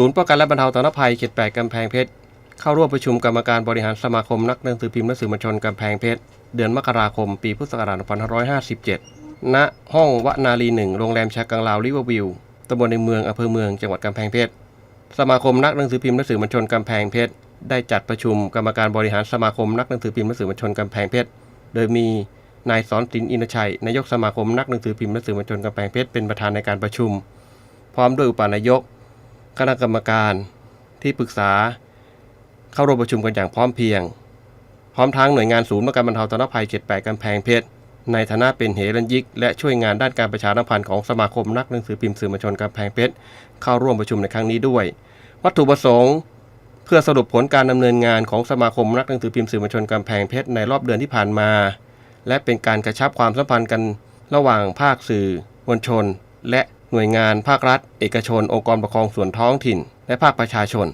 ศูนย์ป้องกันและบรรเทาสาธารณภัยเขตแปดกำแพงเพชรเข้าร่วมประชุมกรรมการบริหารสมาคมนักหนังสือพิมพ์และสื่อมวลชนกำแพงเพชรเดือนมกราคม ปีพุทธศักราช2557 ณ ห้องวนารีหนึ่งโรงแรมชากังลาวริเวอร์วิวตำบลในเมืองอำเภอเมืองจังหวัดกำแพงเพชรสมาคมนักหนังสือพิมพ์และสื่อมวลชนกำแพงเพชรได้จัดประชุมกรรมการบริหารสมาคมนักหนังสือพิมพ์และสื่อมวลชนกำแพงเพชรโดยมีนายสอนสินอินทชัยนายกสมาคมนักหนังสือพิมพ์และสื่อมวลชนกำแพงเพชรเป็นประธานในการประชุม พร้อมด้วยอุปนายก คณะกรรมการที่ปรึกษา เข้าร่วมประชุมกันอย่างพร้อมเพียง พร้อมทั้งหน่วยงานศูนย์ป้องกันบรรเทาสาธารณภัยเขตแปดกำแพงเพชรในฐานะเป็นเหรัญยิก และช่วยงานด้านการประชาสัมพันธ์ของสมาคมนักหนังสือพิมพ์สื่อมวลชนกำแพงเพชรเข้าร่วมประชุมในครั้งนี้ด้วย วัตถุประสงค์ เพื่อสรุปผลการดำเนินงานของสมาคมนักหนังสือพิมพ์สื่อมวลชนกำแพงเพชรในรอบเดือนที่ผ่านมา และเป็นการกระชับความสัมพันธ์กันระหว่างภาคสื่อมวลชน และ หน่วยงานภาครัฐ เอกชน องค์กรปกครองส่วนท้องถิ่น และภาคประชาชน